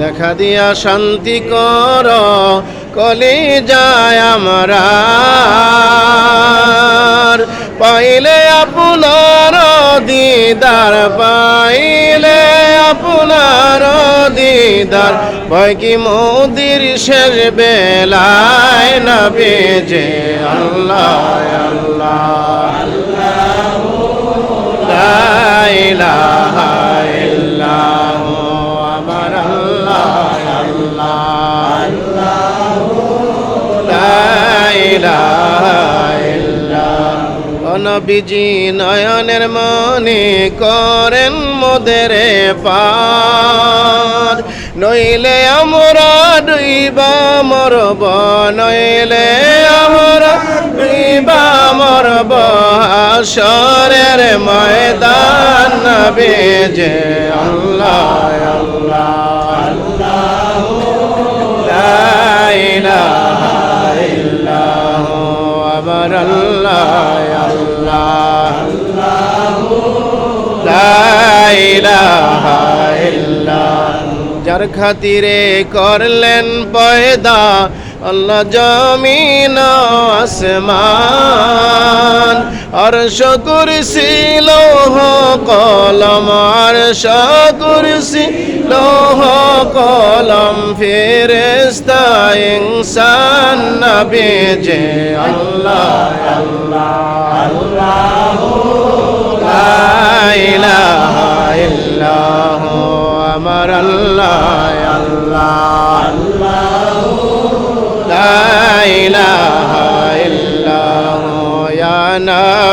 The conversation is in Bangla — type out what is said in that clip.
দেখা দিয়া শান্তি কর কলি যায় আমরা পাইলে আপনার দিদার পাইলে আপনার দিদার ভয় কি মোদির শেষ বেলায় না বেজে আল্লাহ আল্লাহ। নবীজি নয়নের মনে করেন মোদের পার নইলে আমরা ডুইবা মরব, নইলে আমরা ডুইবা মরব সরের ময়দান নবে আমার আল্লাহ আল্লাহ। যার খাতিরে করলেন পয়দা, আল্লাহ জমিন আসমান। আর কুরসি লৌহ কলম, আর কুরসি লৌহ কলম ফেরেস্তা ইনসান নবী যে আল্লাহ আল্লাহ আল্লাহ লা আমার আল্লাহ আল্লাহ লা ইলাহা ইল্লাহু ইয়া